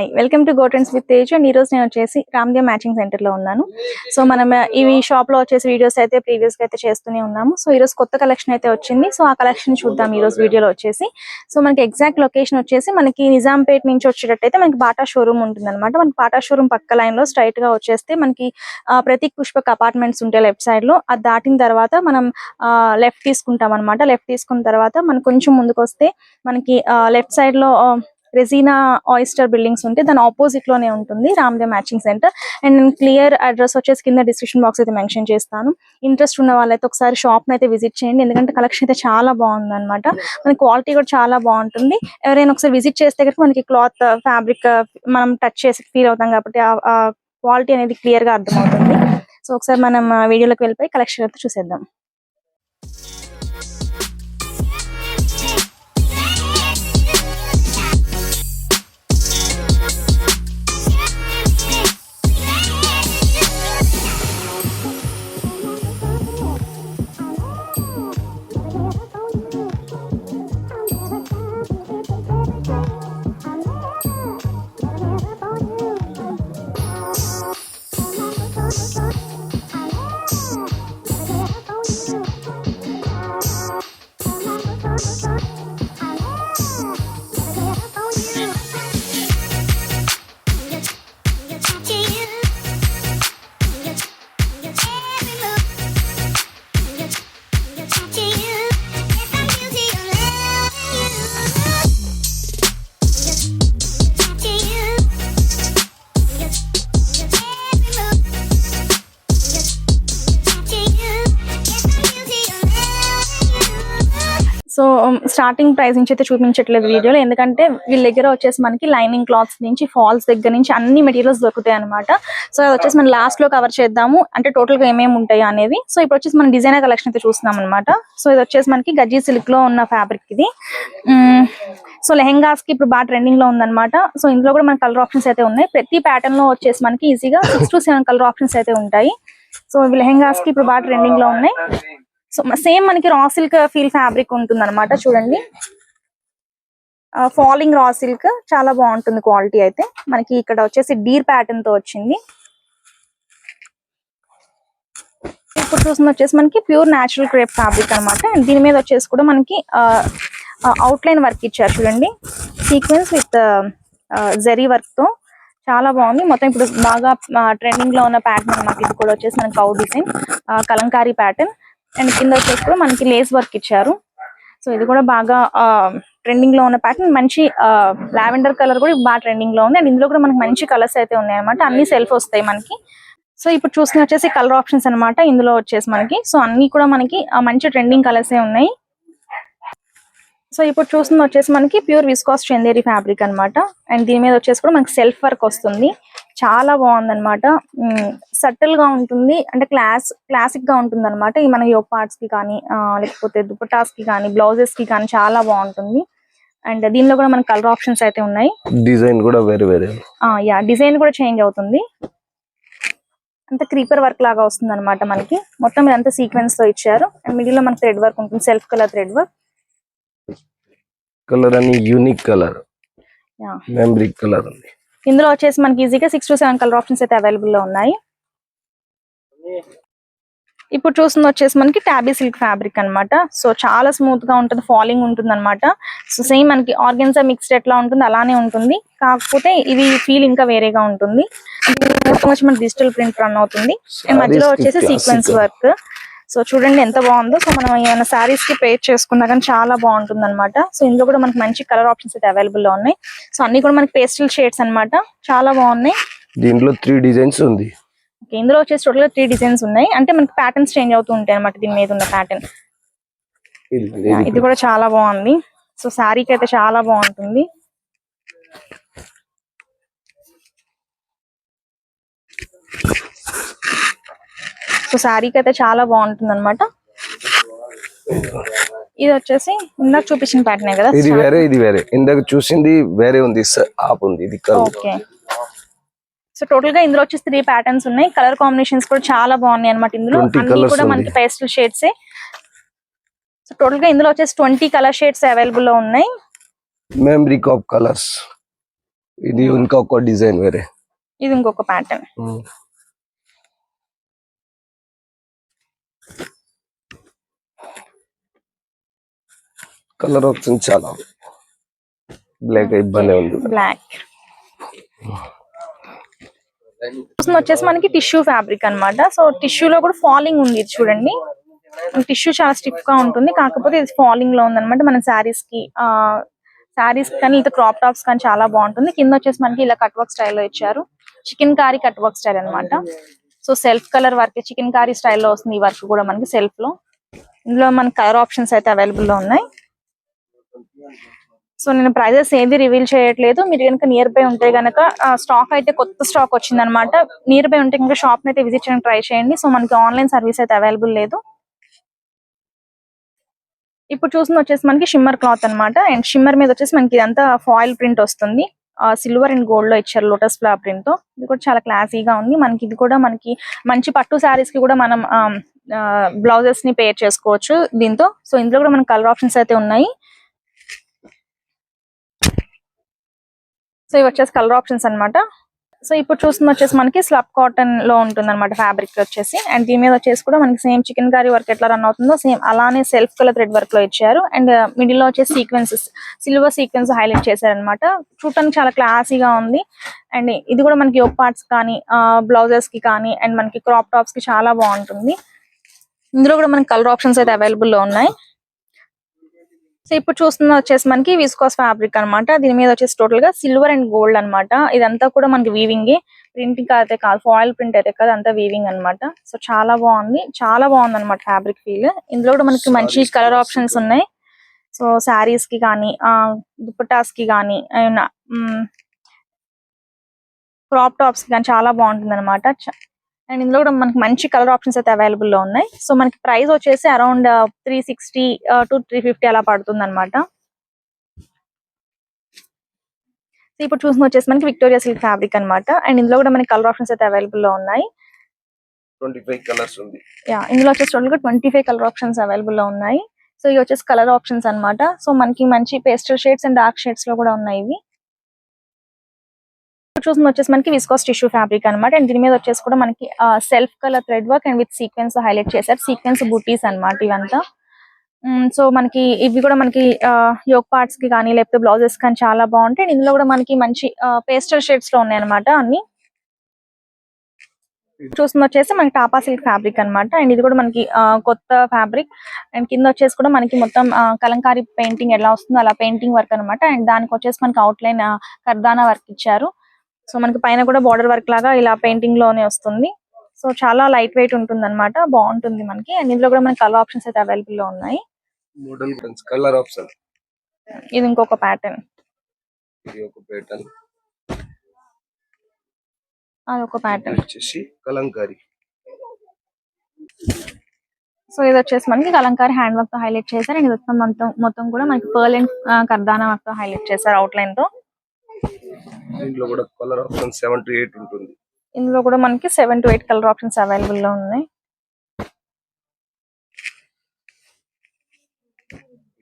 Hi welcome to గోటెన్స్ with Tej and ఈ రోజు నేను వచ్చేసి రామ్దేవ్ మ్యాచింగ్ సెంటర్లో ఉన్నాను. సో మనం uh, ఇవి షాప్లో వచ్చేసి వీడియోస్ అయితే ప్రీవియస్గా అయితే చేస్తూనే ఉన్నాము. సో ఈరోజు కొత్త కలెక్షన్ అయితే వచ్చింది. సో ఆ కలెక్షన్ చూద్దాం ఈరోజు వీడియోలో వచ్చేసి. సో మనకి ఎగ్జాక్ట్ లొకేషన్ వచ్చేసి మనకి నిజాంపేట్ నుంచి వచ్చేటట్టయితే మనకి బాటా షోరూమ్ ఉంటుంది అనమాట మనకి బాటా షోరూమ్ పక్క లైన్లో స్ట్రైట్గా వచ్చేస్తే మనకి uh, ప్రతి ప్రతీక్ పుష్పక్ అపార్ట్మెంట్స్ ఉంటాయి లెఫ్ట్ సైడ్లో. అది దాటిన తర్వాత మనం uh, లెఫ్ట్ తీసుకుంటాం అనమాట లెఫ్ట్ తీసుకున్న తర్వాత మనం కొంచెం ముందుకు వస్తే మనకి లెఫ్ట్ సైడ్లో రెజీనా ఆయిస్టర్ బిల్డింగ్స్ ఉంటే దాని ఆపోజిట్లోనే ఉంటుంది రామ్దేవ్ మ్యాచింగ్ సెంటర్. అండ్ నేను క్లియర్ అడ్రస్ వచ్చేసి కింద డిస్క్రిప్షన్ బాక్స్ అయితే మెన్షన్ చేస్తాను. ఇంట్రెస్ట్ ఉన్న వాళ్ళైతే ఒకసారి షాప్ అయితే విజిట్ చేయండి ఎందుకంటే కలెక్షన్ అయితే చాలా బాగుంది అనమాట మన క్వాలిటీ కూడా చాలా బాగుంటుంది. ఎవరైనా ఒకసారి విజిట్ చేస్తే కనుక మనకి క్లాత్ ఫ్యాబ్రిక్ మనం టచ్ చేసి ఫీల్ అవుతాం కాబట్టి క్వాలిటీ అనేది క్లియర్గా అర్థమవుతుంది. సో ఒకసారి మనం వీడియోలోకి వెళ్ళిపోయి కలెక్షన్ అయితే చూసేద్దాం. స్టార్టింగ్ ప్రైస్ నుంచి అయితే చూపించట్లేదు వీడియోలో. ఎందుకంటే వీళ్ళ దగ్గర వచ్చేసి మనకి లైనింగ్ క్లాత్స్ నుంచి ఫాల్స్ దగ్గర నుంచి అన్ని మెటీరియల్స్ దొరుకుతాయి అనమాట సో అది వచ్చేసి మనం లాస్ట్లో కవర్ చేద్దాము. అంటే టోటల్గా ఏమేమి ఉంటాయి అనేది సో ఇప్పుడు వచ్చేసి మనం డిజైనర్ కలెక్షన్ అయితే చూస్తున్నాం అనమాట సో ఇది వచ్చేసి మనకి గజ్జీ సిల్క్లో ఉన్న ఫ్యాబ్రిక్ ఇది. సో లెహెంగాస్కి ఇప్పుడు బాగా ట్రెండింగ్లో ఉందన్నమాట. సో ఇందులో కూడా మన కలర్ ఆప్షన్స్ అయితే ఉన్నాయి. ప్రతి ప్యాటర్న్లో వచ్చేసి మనకి ఈజీగా six to seven colour options అయితే ఉంటాయి. సో ఇవి లెహెంగాస్కి ఇప్పుడు బాగా ట్రెండింగ్లో ఉన్నాయి. సో సేమ్ మనకి రా సిల్క్ ఫీల్ ఫ్యాబ్రిక్ ఉంటుంది అనమాట చూడండి ఫాలింగ్ రా సిల్క్ చాలా బాగుంటుంది క్వాలిటీ అయితే. మనకి ఇక్కడ వచ్చేసి డీర్ ప్యాటర్న్తో వచ్చింది. ఇప్పుడు చూసిన వచ్చేసి మనకి ప్యూర్ న్యాచురల్ క్రేప్ ఫ్యాబ్రిక్ అన్నమాట. అండ్ దీని మీద వచ్చేసి కూడా మనకి అవుట్ లైన్ వర్క్ ఇచ్చారు చూడండి. సీక్వెన్స్ విత్ జరీ వర్క్తో చాలా బాగుంది. మొత్తం ఇప్పుడు బాగా ట్రెండింగ్లో ఉన్న ప్యాటర్న్ అనమాట ఇది కూడా వచ్చేసి మనకి cow design Kalamkari pattern and కింద వచ్చేసి కూడా మనకి లేస్ వర్క్ ఇచ్చారు. సో ఇది కూడా బాగా ట్రెండింగ్లో ఉన్న ప్యాటర్న్ మంచి లావెండర్ కలర్ కూడా బాగా ట్రెండింగ్లో ఉంది. అండ్ ఇందులో కూడా మనకి మంచి కలర్స్ అయితే ఉన్నాయి అనమాట అన్ని సెల్ఫ్ వస్తాయి మనకి. సో ఇప్పుడు చూసిన వచ్చేసి కలర్ ఆప్షన్స్ అన్నమాట. ఇందులో వచ్చేసి మనకి. సో అన్ని కూడా మనకి మంచి ట్రెండింగ్ కలర్స్ ఉన్నాయి. సో ఇప్పుడు చూస్తుంది వచ్చేసి మనకి ప్యూర్ విస్కాస్ చెందేరి ఫ్యాబ్రిక్ అన్నమాట. అండ్ దీని మీద వచ్చేసి కూడా మనకి సెల్ఫ్ వర్క్ వస్తుంది. చాలా బాగుంది అనమాట సటిల్గా ఉంటుంది. అంటే క్లాస్ క్లాసిక్గా ఉంటుంది అనమాట ఈ మన యోగ్ పార్ట్స్కి కానీ లేకపోతే దుపటాస్కి కానీ బ్లౌజెస్కి కానీ చాలా బాగుంటుంది. అండ్ దీనిలో కూడా మనకి కలర్ ఆప్షన్స్ అయితే ఉన్నాయి. డిజైన్ కూడా వేరే వేరే. యా డిజైన్ కూడా చేంజ్ అవుతుంది. అంత క్రీపర్ వర్క్ లాగా వస్తుంది అనమాట మనకి. మొత్తం ఇదంతా సీక్వెన్స్తో ఇచ్చారు. అండ్ మిడిల్లో మనకి థ్రెడ్ వర్క్ ఉంటుంది. Self colour thread work colour అని unique colour yeah. Memory colour ఉంది. ఇందులో వచ్చేసి మనకి ఈజీగా six to seven colour options అయితే అవైలబుల్లో ఉన్నాయి. ఇప్పుడు చూస్తుంది వచ్చేసి మనకి టాబీ సిల్క్ ఫ్యాబ్రిక్ అన్నమాట. సో చాలా స్మూత్గా ఉంటుంది ఫాలింగ్ ఉంటుంది అనమాట సో సేమ్ మనకి ఆర్గెన్సా మిక్స్డ్ ఎట్లా ఉంటుంది అలానే ఉంటుంది. కాకపోతే ఇది ఫీల్ ఇంకా వేరేగా ఉంటుంది. మొత్తం వచ్చి మనకి డిజిటల్ ప్రింట్ రన్ అవుతుంది. మధ్యలో వచ్చేసి సీక్వెన్స్. వర్క్ సో చూడండి ఎంత బాగుందో. సో మనం ఏమైనా సారీస్కి పేర్ చేసుకున్నా కానీ చాలా బాగుంటుంది అనమాట సో ఇందులో కూడా మనకి మంచి కలర్ ఆప్షన్స్ అయితే అవైలబుల్లో ఉన్నాయి. సో అన్ని కూడా మనకి పేస్టల్ షేడ్స్ అన్నమాట. చాలా బాగున్నాయి. దీంట్లో త్రీ డిజైన్స్ ఉంది. ఇందులో వచ్చేసి టోటల్ త్రీ డిజైన్స్ ఉన్నాయి. అంటే మనకి ప్యాటర్న్స్ చేంజ్ అవుతూ ఉంటాయి అనమాట దీని మీద ఉన్న ప్యాటర్న్ ఇది- కూడా చాలా బాగుంది. సో శారీకి అయితే చాలా బాగుంటుంది. సో శారీకి అయితే చాలా బాగుంటుంది అనమాట ఇది వచ్చేసి ఇందాక చూపించిన ప్యాటర్నే కదా? ఇది వేరే ఇది వేరే. ఇందాక చూసింది వేరే ఉంది. ఆప్ ఉంది. ఇది ఓకే. సో టోటల్గా ఇందులో వచ్చేసి త్రీ ప్యాటర్న్స్ ఉన్నాయి. కలర్ కాంబినేషన్స్ కూడా చాలా బాగున్నాయి అనమాట ఇందులో. 20 అన్ని కూడా. మనకి పేస్టల్ షేడ్స్ సో టోటల్గా ఇందులో వచ్చేసి ట్వంటీ కలర్ షేడ్స్ అవైలబుల్లో ఉన్నాయి. మెమరీ కాప్ కలర్స్ ఇది ఇంకొక డిజైన్ వేరే. ఇది ఇంకొక ప్యాటర్న్ కలర్ ఆప్షన్ చాలా. బ్లాక్ ఇబ్బంది ఉంది బ్లాక్. వచ్చేసి మనకి టిష్యూ ఫ్యాబ్రిక్ అన్నమాట. సో టిష్యూలో కూడా ఫాలింగ్ ఉంది చూడండి. టిష్యూ చాలా స్టిఫ్గా ఉంటుంది. కాకపోతే ఇది ఫాలింగ్లో ఉందన్నమాట. మన శారీస్కి ఆ శారీస్ కానీ లేదా క్రాప్ టాప్స్ కానీ చాలా బాగుంటుంది. కింద వచ్చేసి మనకి ఇలా కట్ వర్క్ స్టైల్లో ఇచ్చారు. Chikankari cut work style అన్నమాట. So self colour work chikankari స్టైల్లో వస్తుంది ఈ వర్క్ కూడా మనకి సెల్ఫ్లో ఇందులో మనకి కలర్ ఆప్షన్స్ అయితే అవైలబుల్లో ఉన్నాయి. సో నేను ప్రైజెస్ ఏది రివీల్ చేయట్లేదు. మీరు కనుక నియర్ బై ఉంటే కనుక స్టాక్ అయితే కొత్త స్టాక్ వచ్చింది అనమాట నియర్ బై ఉంటే ఇంకా షాప్ అయితే విజిట్ చేయడానికి ట్రై చేయండి. సో మనకి ఆన్లైన్ సర్వీస్ అయితే అవైలబుల్ లేదు. ఇప్పుడు చూసింది వచ్చేసి మనకి షిమ్మర్ క్లాత్ అన్నమాట. అండ్ షిమ్మర్ మీద వచ్చేసి మనకి ఇదంతా ఫాయిల్ ప్రింట్ వస్తుంది. సిల్వర్ అండ్ గోల్డ్లో ఇచ్చారు లోటస్ ఫ్లవర్ ప్రింట్తో ఇది కూడా చాలా క్లాసీగా ఉంది. మనకి ఇది కూడా మనకి మంచి పట్టు శారీస్కి కూడా మనం బ్లౌజెస్ని పేర్ చేసుకోవచ్చు దీంతో. సో ఇందులో కూడా మనకి కలర్ ఆప్షన్స్ అయితే ఉన్నాయి. సో ఇవి వచ్చేసి కలర్ ఆప్షన్స్ అన్నమాట. సో ఇప్పుడు చూస్తుంది వచ్చేసి మనకి స్లబ్ కాటన్లో ఉంటుంది అనమాట ఫ్యాబ్రిక్ వచ్చేసి. అండ్ దీని మీద వచ్చేసి కూడా మనకి సేమ్ చికెన్ కర్రీ వర్క్ ఎట్లా రన్ అవుతుందో సేమ్ అలానే సెల్ఫ్ కలర్ థ్రెడ్ వర్క్లో ఇచ్చారు. అండ్ మిడిల్ uh, లో వచ్చేసి సీక్వెన్సెస్ సిల్వర్ సీక్వెన్స్ హైలైట్ చేశారనమాట చూడటానికి చాలా క్లాసీగా ఉంది. అండ్ ఇది కూడా మనకి యోగ్ పార్ట్స్ కానీ uh, బ్లౌజెస్కి కానీ అండ్ మనకి క్రాప్ టాప్స్కి చాలా బాగుంటుంది. ఇందులో కూడా మనకి కలర్ ఆప్షన్స్ అయితే అవైలబుల్లో ఉన్నాయి. సో ఇప్పుడు చూస్తున్న వచ్చేసి మనకి విస్కోస్ ఫ్యాబ్రిక్ అన్నమాట. దీని మీద వచ్చేసి టోటల్గా సిల్వర్ అండ్ గోల్డ్ అన్నమాట. ఇదంతా కూడా మనకి వీవింగ్ ప్రింటింగ్ అయితే కాదు. ఫాయిల్ ప్రింట్ అయితే కాదు అంతా వీవింగ్ అన్నమాట. సో చాలా బాగుంది. చాలా బాగుంది అనమాట ఫ్యాబ్రిక్ ఫీల్ ఇందులో కూడా మనకి మంచి కలర్ ఆప్షన్స్ ఉన్నాయి. సో శారీస్కి కానీ ఆ దుపటాస్కి కానీ క్రాప్ టాప్స్కి కానీ చాలా బాగుంటుంది అనమాట అండ్ ఇందులో కూడా మనకి మంచి కలర్ ఆప్షన్స్ అయితే అవైలబుల్లో ఉన్నాయి. సో మనకి ప్రైస్ వచ్చేసి around three sixty to three fifty అలా పడుతుంది అనమాట ఇప్పుడు చూసిన వచ్చేసి మనకి విక్టోరియా సిల్క్ ఫ్యాబ్రిక్ అన్నమాట. అండ్ ఇందులో కూడా మనకి కలర్ ఆప్షన్స్ అయితే అవైలబుల్లో ఉన్నాయి. ట్వంటీ ఫైవ్ కలర్స్ ఉంది. యా ఇందులో వచ్చేసి total twenty five colour options అవైలబుల్లో ఉన్నాయి. సో ఇవి వచ్చేసి కలర్ ఆప్షన్స్ అన్నమాట. సో మనకి మంచి పేస్టల్ షేడ్స్ అండ్ డార్క్ షేడ్స్లో కూడా ఉన్నాయి ఇవి. చూసింది వచ్చేసి మనకి విస్కోస్ టిష్యూ ఫ్యాబ్రిక్ అన్నమాట. అండ్ దీని మీద వచ్చేసి కూడా మనకి self colour thread work and with sequence highlight చేశారు. సీక్వెన్స్ బూటీస్ అన్నమాట ఇవంతా. సో మనకి ఇవి కూడా మనకి యోగ్ పార్ట్స్కి కానీ లేకపోతే బ్లౌజెస్ కానీ చాలా బాగుంటాయి. అండ్ ఇందులో కూడా మనకి మంచి పేస్టల్ షేడ్స్లో ఉన్నాయి అనమాట అన్ని. చూస్తుంది వచ్చేసి మనకి టాపా సిల్క్ ఫ్యాబ్రిక్ అన్నమాట. అండ్ ఇది కూడా మనకి కొత్త ఫ్యాబ్రిక్ అండ్ కింద వచ్చేసి కూడా మనకి మొత్తం కలంకారీ పెయింటింగ్ ఎలా వస్తుందో అలా పెయింటింగ్ వర్క్ అన్నమాట. అండ్ దానికి వచ్చేసి మనకి అవుట్ లైన్ కర్దానా వర్క్ ఇచ్చారు. సో మనకి పైన కూడా బార్డర్ వర్క్ లాగా ఇలా పెయింటింగ్లోనే వస్తుంది. సో చాలా లైట్ వెయిట్ ఉంటుంది అనమాట బాగుంటుంది మనకి. అండ్ ఇందులో కూడా మనకి కలర్ ఆప్షన్స్ అయితే అవైలబుల్లో ఉన్నాయి. మోడల్ కలర్ ఆప్షన్ ఇది ఇంకొక ప్యాటర్న్ ఇది ఒక ప్యాటర్న్ అది ఒక ప్యాటర్న్ వచ్చేసి కలంకారీ. సో ఇది వచ్చేసి మనకి కలంకారీ హ్యాండ్ వర్క్తో హైలైట్ చేశారు. అండ్ ఇది మొత్తం మొత్తం మొత్తం కూడా మనకి పర్ల్ అండ్ కర్దానా వర్క్తో హైలైట్ చేశారు అవుట్ లైన్తో. దీంట్లో కూడా colour option seven to eight ఉంటుంది. ఇందులో కూడా మనకి seven to eight colour options అవైలబుల్లో ఉన్నాయి.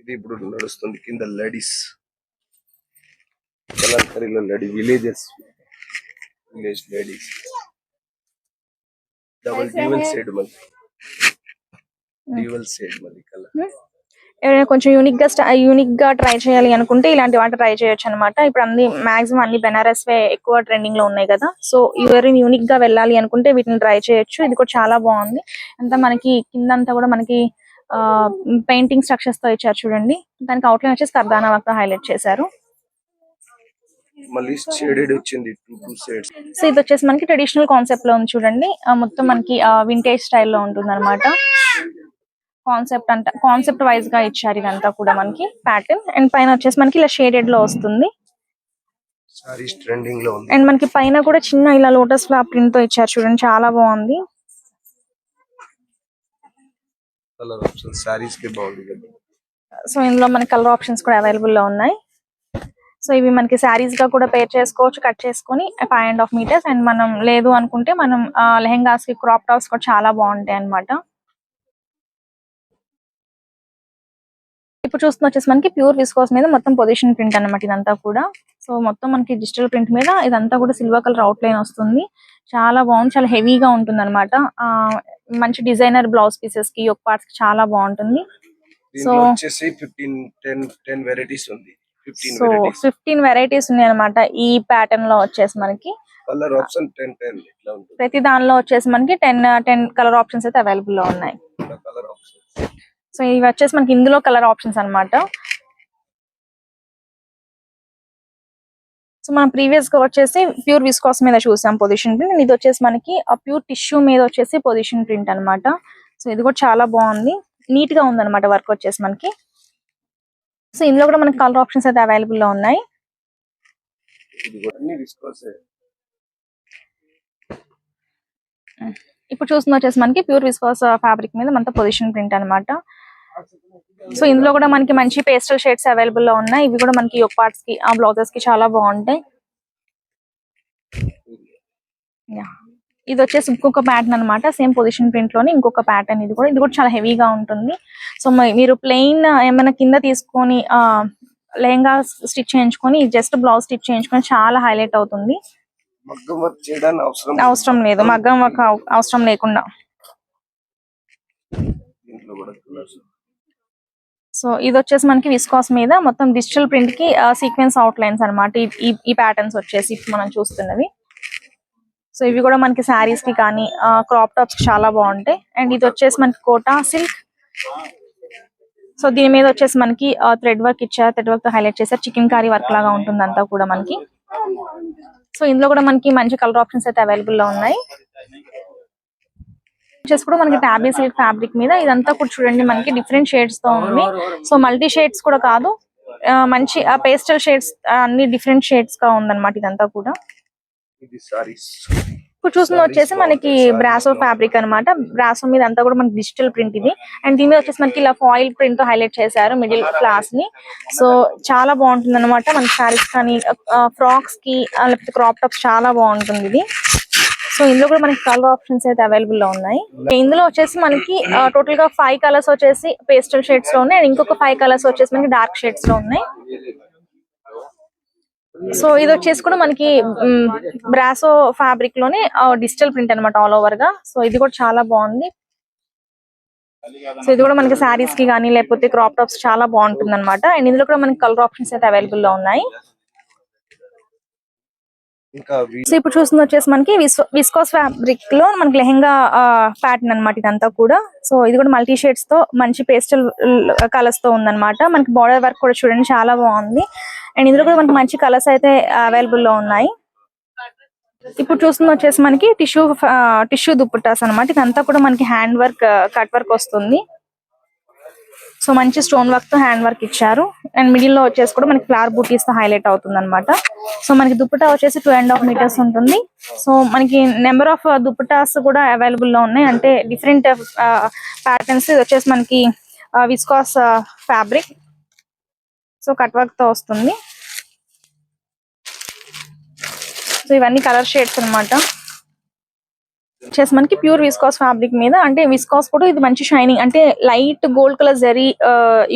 ఇది ఇప్పుడు నడుస్తుంది కింద ladies. కలంకారీలో lady villages. Village ladies. Double dual shade మళ్ళీ. డ్యూవల్ షేడ్ మళ్ళీ కలర్. ఎవరైనా కొంచెం యూనిక్గా యూనిక్గా ట్రై చేయాలి అనుకుంటే ఇలాంటి వాటి ట్రై చేయొచ్చు అనమాట ఇప్పుడు అన్ని మాక్సిమం అన్ని బెనారస్ వే ఎక్కువ ట్రెండింగ్లో ఉన్నాయి కదా. సో ఎవరైనా యూనిక్గా వెళ్ళాలి అనుకుంటే వీటిని ట్రై చేయొచ్చు. ఇది కూడా చాలా బాగుంది. అంతా మనకి కిందంతా కూడా మనకి ఆ పెయింటింగ్ స్ట్రక్చర్స్తో ఇచ్చారు చూడండి. దానికి అవుట్లైన్ వచ్చేసి కర్దానా వర్క్ హైలైట్ చేశారు. మళ్ళీ షేడెడ్ వచ్చింది సో ఇది వచ్చేసి మనకి ట్రెడిషనల్ కాన్సెప్ట్లో ఉంది చూడంండి. మొత్తం మనకి వింటేజ్ స్టైల్లో ఉంటుంది అనమాట కాన్సెప్ట్ అంట కాన్సెప్ట్ వైజ్గా ఇచ్చారు ఇదంతా కూడా మనకి ప్యాటర్న్. అండ్ పైన వచ్చేసి మనకి ఇలా షేడెడ్లో వస్తుంది. సారీస్ ట్రెండింగ్లో ఉంది. అండ్ మనకి పైన కూడా చిన్న ఇలా లోటస్ ఫ్లవర్ ప్రింట్తో ఇచ్చారు చూడండి చాలా బాగుంది. కలర్ ఆప్షన్ సారీస్కి బాగుంది కదా. సో ఇందులో మనకి కలర్ ఆప్షన్స్ కూడా అవైలబుల్లో ఉన్నాయి. సో ఇవి మనకి శారీస్గా కూడా పేర్ చేసుకోవచ్చు కట్ చేసుకొని five and half metres and మనం లేదు అనుకుంటే మనం లెహెంగాస్కి క్రాప్ టాప్స్ కూడా చాలా బాగుంటాయి అన్నమాట. ఇప్పుడు చూస్తున్న వచ్చేసి మనకి ప్యూర్ విస్కోస్ మీద మొత్తం పొజిషన్ ప్రింట్ అన్నమాట ఇదంతా కూడా. సో మొత్తం మనకి డిజిటల్ ప్రింట్ మీద ఇదంతా కూడా సిల్వర్ కలర్ అవుట్ లైన్ వస్తుంది. చాలా బాగుంది. చాలా హెవీగా ఉంటుంది అనమాట మంచి డిజైనర్ బ్లౌజ్ పీసెస్కి ఒక పార్ట్స్కి చాలా బాగుంటుంది. సో వెరైటీస్ ఫిఫ్టీన్ వెరైటీస్ ఉన్నాయి అనమాట ఈ ప్యాటర్న్లో వచ్చేసి మనకి. కలర్ ఆప్షన్ టెన్ టెన్ ఇట్లా ఉంటుంది. ప్రతి దానిలో వచ్చేసి మనకి టెన్ టెన్ కలర్ ఆప్షన్స్ అయితే అవైలబుల్లో ఉన్నాయి. కలర్ ఆప్షన్ సో ఇవి వచ్చేసి మనకి ఇందులో కలర్ ఆప్షన్స్ అన్నమాట. సో మనం ప్రీవియస్గా వచ్చేసి ప్యూర్ విస్కాస్ మీద చూసాం పొజిషన్ ప్రింట్. ఇది వచ్చేసి మనకి ఆ ప్యూర్ టిష్యూ మీద వచ్చేసి పొజిషన్ ప్రింట్ అన్నమాట. సో ఇది కూడా చాలా బాగుంది. నీట్గా ఉంది అనమాట వర్క్ వచ్చేసి మనకి. సో ఇందులో కూడా మనకి కలర్ ఆప్షన్స్ అయితే అవైలబుల్లో ఉన్నాయి ఇప్పుడు చూస్తున్న వచ్చేసి మనకి ప్యూర్ విస్కాస్ ఫ్యాబ్రిక్ మీద మనతో పొజిషన్ ప్రింట్ అన్నమాట. సో ఇందులో కూడా మనకి మంచి పేస్టల్ షేడ్స్ అవైలబుల్లో ఉన్నాయి. ఇవి కూడా మనకి ఒక పార్ట్స్కి ఆ బ్లౌజెస్కి చాలా బాగుంటాయి. ఇది వచ్చేసి ఇంకొక ప్యాటర్న్ అన్నమాట. సేమ్ పొజిషన్ ప్రింట్లోనే ఇంకొక ప్యాటర్న్ ఇది కూడా. ఇది కూడా చాలా హెవీగా ఉంటుంది. సో మీరు ప్లెయిన్ ఏమైనా కింద తీసుకొని ఆ లెహంగా స్టిచ్ చేయించుకొని జస్ట్ బ్లౌజ్ స్టిచ్ చేయించుకొని చాలా హైలైట్ అవుతుంది. అవసరం లేదు. మగ్గం వర్క్ అవ- అవసరం లేకుండా. సో ఇది వచ్చేసి మనకి విస్కాస్ మీద మొత్తం డిజిటల్ ప్రింట్కి సీక్వెన్స్ అవుట్ లైన్స్ అనమాట ఈ ప్యాటర్న్స్ వచ్చేసి మనం చూస్తున్నవి. సో ఇవి కూడా మనకి శారీస్కి కానీ క్రాప్ టాప్స్కి చాలా బాగుంటాయి. అండ్ ఇది వచ్చేసి మనకి కోటా సిల్క్ సో దీని మీద వచ్చేసి మనకి థ్రెడ్ వర్క్ ఇచ్చారు. థ్రెడ్ వర్క్తో హైలైట్ చేశారు. చికెన్ కర్రీ వర్క్ లాగా ఉంటుంది అంతా కూడా మనకి. సో ఇందులో కూడా మనకి మంచి కలర్ ఆప్షన్స్ అయితే అవైలబుల్లో ఉన్నాయి. వచ్చేసి కూడా మనకి టాబీ సిల్క్ ఫ్యాబ్రిక్ మీద ఇదంతా కూడా చూడండి మనకి డిఫరెంట్ షేడ్స్తో ఉంది. సో మల్టీ షేడ్స్ కూడా కాదు. మంచి ఆ పేస్టల్ షేడ్స్ అన్ని డిఫరెంట్ షేడ్స్గా ఉందన్నమాట ఇదంతా కూడా. ఇప్పుడు చూస్తుంది వచ్చేసి మనకి బ్రాసో ఫ్యాబ్రిక్ అన్నమాట. బ్రాసో మీద అంతా కూడా మనకి డిజిటల్ ప్రింట్ ఇది. అండ్ దీని మీద వచ్చేసి మనకి ఇలా ఫాయిల్ ప్రింట్తో హైలైట్ చేశారు మిడిల్ క్లాస్ని. సో చాలా బాగుంటుంది అనమాట మనకి శారీస్ కానీ ఫ్రాక్స్కి లేకపోతే క్రాప్ టాప్స్ చాలా బాగుంటుంది ఇది. సో ఇందులో కూడా మనకి కలర్ ఆప్షన్స్ అయితే అవైలబుల్లో ఉన్నాయి. ఇందులో వచ్చేసి మనకి టోటల్గా ఫైవ్ కలర్స్ వచ్చేసి పేస్టల్ షేడ్స్లో ఉన్నాయి. అండ్ ఇంకొక ఫైవ్ కలర్స్ వచ్చేసి మనకి డార్క్ షేడ్స్లో ఉన్నాయి. సో ఇది వచ్చేసి కూడా మనకి బ్రాసో ఫ్యాబ్రిక్లోనే డిజిటల్ ప్రింట్ అనమాట ఆల్ ఓవర్గా. సో ఇది కూడా చాలా బాగుంది. సో ఇది కూడా మనకి శారీస్కి కానీ లేకపోతే క్రాప్ టాప్స్ చాలా బాగుంటుంది అనమాట అండ్ ఇందులో కూడా మనకి కలర్ ఆప్షన్స్ అయితే అవైలబుల్లో ఉన్నాయి. సో ఇప్పుడు చూస్తుంది వచ్చేసి మనకి విస్కోస్ ఫ్యాబ్రిక్లో మనకి లెహెంగా ప్యాటర్న్ అన్నమాట ఇదంతా కూడా. సో ఇది కూడా మల్టీ షేడ్స్తో మంచి పేస్టల్ కలర్స్తో ఉందన్నమాట. మనకి బార్డర్ వర్క్ కూడా చూడండి చాలా బాగుంది. అండ్ ఇందులో కూడా మనకి మంచి కలర్స్ అయితే అవైలబుల్లో ఉన్నాయి. ఇప్పుడు చూస్తుంది వచ్చేసి మనకి టిష్యూ టిష్యూ దుప్పటాస్ అన్నమాట. ఇదంతా కూడా మనకి హ్యాండ్ వర్క్ కట్ వర్క్ వస్తుంది. సో మంచి స్టోన్ వర్క్తో హ్యాండ్ వర్క్ ఇచ్చారు. అండ్ మిడిల్లో వచ్చేసి కూడా మనకి ఫ్లవర్ బూటీస్తో హైలైట్ అవుతుంది అనమాట సో మనకి దుప్పటా వచ్చేసి టూ అండ్ హాఫ్ మీటర్స్ ఉంటుంది. సో మనకి నెంబర్ ఆఫ్ దుప్పటాస్ కూడా అవైలబుల్లో ఉన్నాయి. అంటే డిఫరెంట్ ప్యాటర్న్స్ ఇది వచ్చేసి మనకి విస్కాస్ ఫ్యాబ్రిక్ సో కట్ వర్క్తో వస్తుంది. సో ఇవన్నీ కలర్ షేడ్స్ అన్నమాట. వచ్చేసి మనకి ప్యూర్ విస్కాస్ ఫ్యాబ్రిక్ మీద అంటే విస్కాస్ కూడా ఇది మంచి షైనింగ్ అంటే light gold colour zari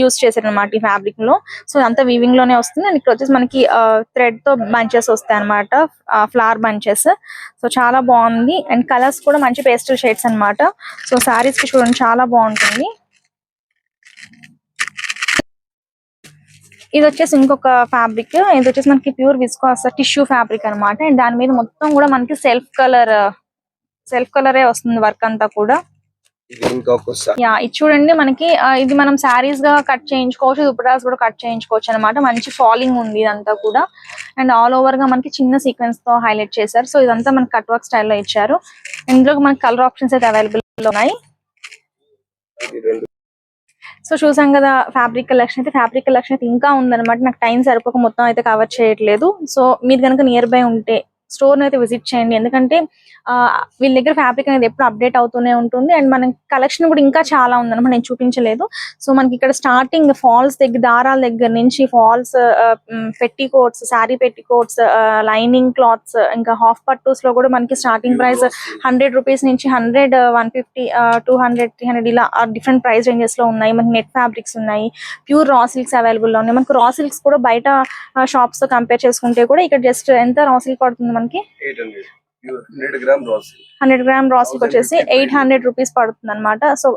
use చేశారు అనమాట ఈ ఫ్యాబ్రిక్లో. సో అంతా వీవింగ్లోనే వస్తుంది. అండ్ ఇక్కడ వచ్చేసి మనకి uh, థ్రెడ్తో బంచెస్ వస్తాయి అనమాట ఫ్లవర్ బంచెస్ సో చాలా బాగుంది. అండ్ కలర్స్ కూడా మంచి పేస్టల్ షేడ్స్ అన్నమాట. సో సారీస్కి చూడండి చాలా బాగుంటుంది. ఇది వచ్చేసి ఇంకొక ఫ్యాబ్రిక్ ఇది వచ్చేసి మనకి ప్యూర్ విస్కాస్ టిష్యూ ఫ్యాబ్రిక్ అన్నమాట. అండ్ దాని మీద మొత్తం కూడా మనకి సెల్ఫ్ కలర్ సెల్ఫ్ కలరే వస్తుంది వర్క్ అంతా కూడా. యా ఇది చూడండి మనకి ఇది మనం శారీస్గా కట్ చేయించుకోవచ్చు దుపటాస్ కూడా కట్ చేయించుకోవచ్చు అనమాట మంచి ఫాలింగ్ ఉంది ఇదంతా కూడా. అండ్ ఆల్ ఓవర్గా మనకి చిన్న సీక్వెన్స్తో హైలైట్ చేశారు. సో ఇదంతా మనకి కట్ వర్క్ స్టైల్లో ఇచ్చారు. ఇందులో మనకి కలర్ ఆప్షన్స్ అయితే అవైలబుల్ ఉన్నాయి. సో చూసాం కదా ఫ్యాబ్రిక్ కలెక్షన్ అయితే ఫ్యాబ్రిక్ కలెక్షన్ అయితే ఇంకా ఉందన్నమాట. నాకు టైం సరిపోక మొత్తం అయితే కవర్ చేయట్లేదు. సో మీరు కనుక నియర్ బై ఉంటే స్టోర్ అయితే విజిట్ చేయండి. ఎందుకంటే ఆ, వీళ్ళ దగ్గర ఫ్యాబ్రిక్ అనేది ఎప్పుడు అప్డేట్ అవుతూనే ఉంటుంది. అండ్ మనకి కలెక్షన్ కూడా ఇంకా చాలా ఉందన్నమాట. నేను చూపించలేదు. సో మనకి ఇక్కడ స్టార్టింగ్ ఫాల్స్ దగ్గర దారాల దగ్గర నుంచి falls petticoats sari petticoats lining cloths ఇంకా హాఫ్ పట్టూస్లో కూడా మనకి స్టార్టింగ్ ప్రైస్ హండ్రెడ్ రూపీస్ నుంచి hundred one fifty two hundred three hundred ఇలా డిఫరెంట్ ప్రైస్ రేంజెస్లో ఉన్నాయి. మనకి నెట్ ఫ్యాబ్రిక్స్ ఉన్నాయి. ప్యూర్ రా సిల్క్స్ అవైలబుల్లో ఉన్నాయి. మనకు రా సిల్క్స్ కూడా బయట షాప్స్తో కంపేర్ చేసుకుంటే కూడా ఇక్కడ జస్ట్ ఎంత రా సిల్క్ పడుతుంది మనకి? హండ్రెడ్ గ్రామ్ రా సిల్క్ వచ్చేసి ఎయిట్ హండ్రెడ్ రూపీస్ పడుతుంది అనమాట సో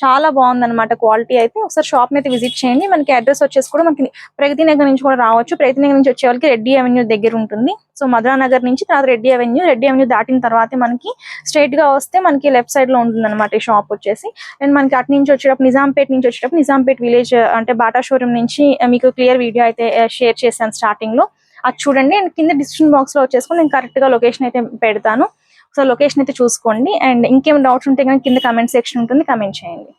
చాలా బాగుంది అనమాట క్వాలిటీ అయితే. ఒకసారి షాప్ అయితే విజిట్ చేయండి. మనకి అడ్రస్ వచ్చేసి కూడా మనకి ప్రగతి నగర్ నుంచి కూడా రావచ్చు. ప్రగతి నగర్ నుంచి వచ్చే వాళ్ళకి రెడ్డి అవెన్యూ దగ్గర ఉంటుంది. సో మధురా నగర్ నుంచి తర్వాత రెడ్డి అవెన్యూ రెడ్డి అవెన్యూ దాటిన తర్వాత మనకి స్ట్రైట్గా వస్తే మనకి లెఫ్ట్ సైడ్లో ఉంటుంది అనమాట ఈ షాప్ వచ్చేసి. అండ్ మనకి అటు నుంచి వచ్చేటప్పుడు నిజాంపేట్ నుంచి వచ్చేటప్పుడు నిజాంపేట్ విలేజ్ అంటే బాటా షోరూమ్ నుంచి మీకు క్లియర్ వీడియో అయితే షేర్ చేశాను స్టార్టింగ్లో. అది చూడండి. అండ్ కింద డిస్క్రిప్షన్ బాక్స్లో వచ్చేసుకొని నేను కరెక్ట్గా లొకేషన్ అయితే పెడతాను. సో లొకేషన్ అయితే చూసుకోండి. అండ్ ఇంకేం డౌట్స్ ఉంటే కనుక కింద కమెంట్ సెక్షన్ ఉంటుంది. కమెంట్ చేయండి.